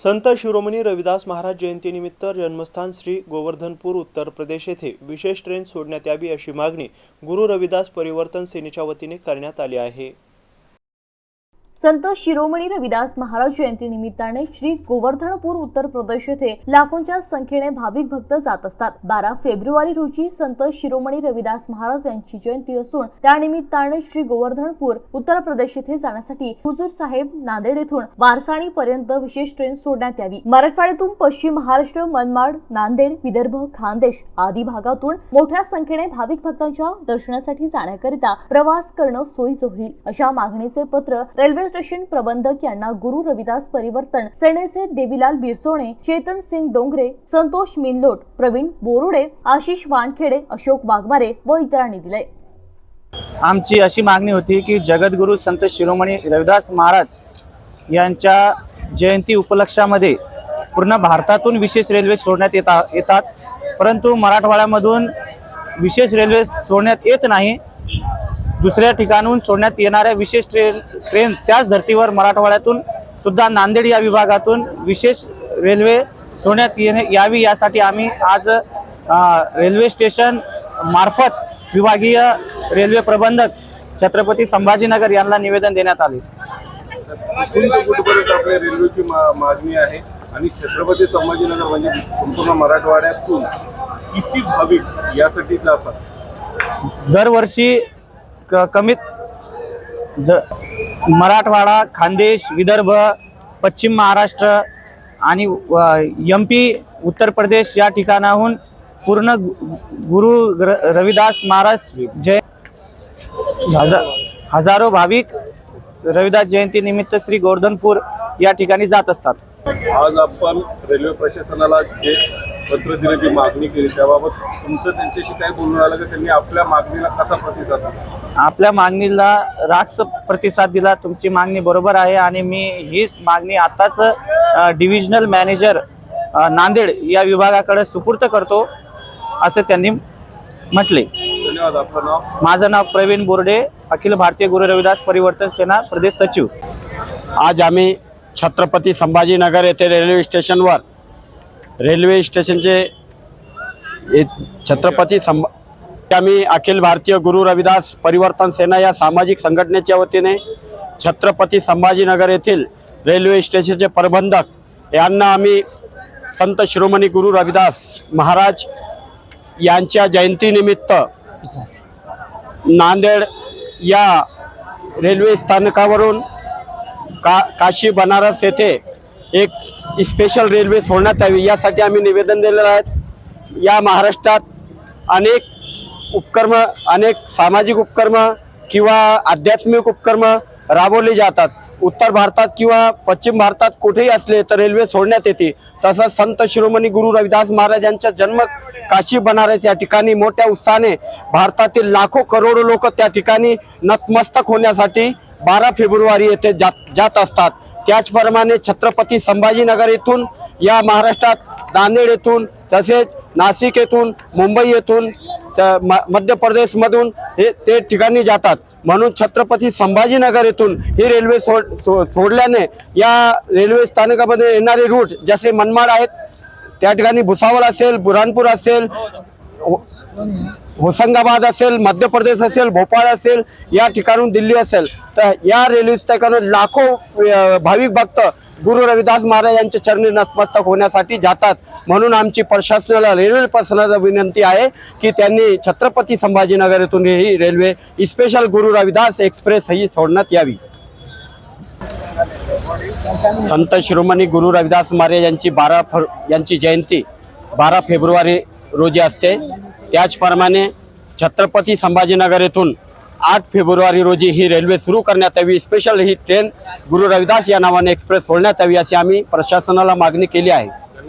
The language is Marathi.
संत शिरोमणी रविदास महाराज जयंतीनिमित्त जन्मस्थान श्री गोवर्धनपूर उत्तर प्रदेश येथे विशेष ट्रेन सोडण्यात यावी अशी मागणी गुरु रविदास परिवर्तन सेनेच्या वतीने करण्यात आली आहे. संत शिरोमणी रविदास महाराज जयंती निमित्ताने श्री गोवर्धनपूर उत्तर प्रदेश येथे लाखोंच्या संख्येने भाविक भक्त जात असतात. बारा फेब्रुवारी रोजी संत शिरोमणी रविदास महाराज यांची जयंती असून त्यानिमित्ताने श्री गोवर्धनपूर उत्तर प्रदेश येथे जाण्यासाठी हुजूर साहेब नांदेड येथून वारसाणी पर्यंत विशेष ट्रेन सोडण्यात यावी. मराठवाड्यातून पश्चिम महाराष्ट्र मनमाड नांदेड विदर्भ खानदेश आदी भागातून मोठ्या संख्येने भाविक भक्तांच्या दर्शनासाठी जाण्याकरिता प्रवास करणं सोयीचं होईल. अशा मागणीचे पत्र रेल्वे स्टेशन प्रबंधक यांना गुरु रविदास परिवर्तन सेनेचे देवीलाल बिरसोणे चेतन सिंग डोंगरे संतोष मिनलोट प्रवीण बोरुडे आशिष वानखेडे अशोक वाघमारे व इतरांनी दिले. आमची अशी मागणी होती की जगद्गुरु संत शिरोमणी रविदास महाराज यांच्या जयंती उपलक्षामध्ये पूर्ण भारतातून विशेष रेल्वे सोडण्यात येता येतात. परंतु मराठवाड्यामधून विशेष रेल्वे सोडण्यात येत नाही. दुसऱ्या ठिकाणून सोडण्यात येणाऱ्या विशेष ट्रेन ट्रेन त्याच धर्तीवर मराठवाड्यातून सुद्धा नांदेड या विभागातून विशेष रेल्वे सोडण्यात येणे यावी यासाठी आम्ही आज रेल्वे स्टेशन मार्फत विभागीय रेल्वे प्रबंधक छत्रपती संभाजीनगर यांना निवेदन देण्यात आले. कुठपर्यंत आपल्या रेल्वेची मागणी आहे आणि छत्रपती संभाजीनगर म्हणजे संपूर्ण मराठवाड्यातून किती भाविक यासाठी जातात? दरवर्षी क कमीत द मराठवाडा खानदेश विदर्भ पश्चिम महाराष्ट्र आणि एम पी उत्तर प्रदेश या ठिकाणाहून पूर्ण गु- गुरु र- रविदास महाराज जय हजार हजारो भाविक रविदास जयंतीनिमित्त श्री गोवर्धनपूर या ठिकाणी जात असतात. आज आपण रेल्वे प्रशासनाला जे पत्र देण्याची मागणी केली. त्याबाबत तुमचं त्यांच्याशी काय बोलणं आलं का? त्यांनी आपल्या मागणीला कसा प्रतिसाद दिला? आपल्या मागणीला राक्ष प्रतिसाद दिला. तुमची मागणी बरोबर आहे आणि मी हीच मागणी आताच अ, डिव्हिजनल मॅनेजर अ, नांदेड या विभागाकडे सुपूर्त करतो असं त्यांनी म्हटले. धन्यवाद. आपलं नाव? माझं नाव प्रवीण बोर्डे अखिल भारतीय गुरु रविदास परिवर्तन सेना प्रदेश सचिव. आज आम्ही छत्रपती संभाजीनगर येथे रेल्वे स्टेशनवर रेल्वे स्टेशनचे छत्रपती संभा आम्ही अखिल भारतीय गुरु रविदास परिवर्तन सेना या सामाजिक संघटनेच्या वतीने छत्रपती संभाजीनगर येथील रेल्वे स्टेशनचे प्रबंधक यांना आम्ही संत शिरोमणी गुरु रविदास महाराज यांच्या जयंतीनिमित्त नांदेड या रेल्वे स्थानकावरून का काशी बनारस येथे एक स्पेशल रेल्वे सोडण्यात यावी यासाठी आम्ही निवेदन दिलेलं आहे. या महाराष्ट्रात अनेक उपक्रम अनेक सामाजिक उपक्रम किंवा आध्यात्मिक उपक्रम राबवले जातात. उत्तर भारतात किंवा पश्चिम भारतात कुठेही असले तर रेल्वे सोडण्यात येते. तसंच संत शिरोमणी गुरु रविदास महाराज यांचा जन्म काशी बनारस या ठिकाणी मोठ्या उत्साहाने भारतातील लाखो करोडो लोक त्या ठिकाणी नतमस्तक होण्यासाठी बारा फेब्रुवारी येथे जात जात असतात. त्याचप्रमाणे छत्रपती संभाजीनगर येथून या महाराष्ट्रात नांदेड येथून तसेच नाशिक येथून मुंबई येथून त- म- मध्य प्रदेशमधून हे ते ठिकाणी जातात. म्हणून छत्रपती संभाजीनगर येथून ही रेल्वे सोड सो सोडल्याने या रेल्वे स्थानकामध्ये येणारे रूट जसे मनमाड आहेत त्या ठिकाणी भुसावळ असेल बुरहानपूर असेल होशंगाबाद असेल मध्य प्रदेश असेल भोपाळ असेल या ठिकाणून दिल्ली असेल तर या रेल्वे स्थानकावर लाखो भाविक भक्त गुरु रविदास महाराज यांच्या चरणी नतमस्तक होण्यासाठी जातात. म्हणून आमची प्रशासनाला रेल्वे प्रशासनाला विनंती आहे की त्यांनी छत्रपती संभाजीनगर येथून ही railway special Guru Ravidas express ही सोडण्यात यावी. संत शिरोमणी गुरु रविदास महाराज यांची बारा यांची जयंती बारा फेब्रुवारी रोजी असते. त्याचप्रमाणे छत्रपती संभाजीनगर येथून आठ फेब्रुवारी रोजी ही रेल्वे सुरू करण्यात यावी. स्पेशल ही ट्रेन गुरु रविदास या नावाने एक्सप्रेस सोडण्यात यावी अशी आम्ही प्रशासनाला मागणी केली आहे.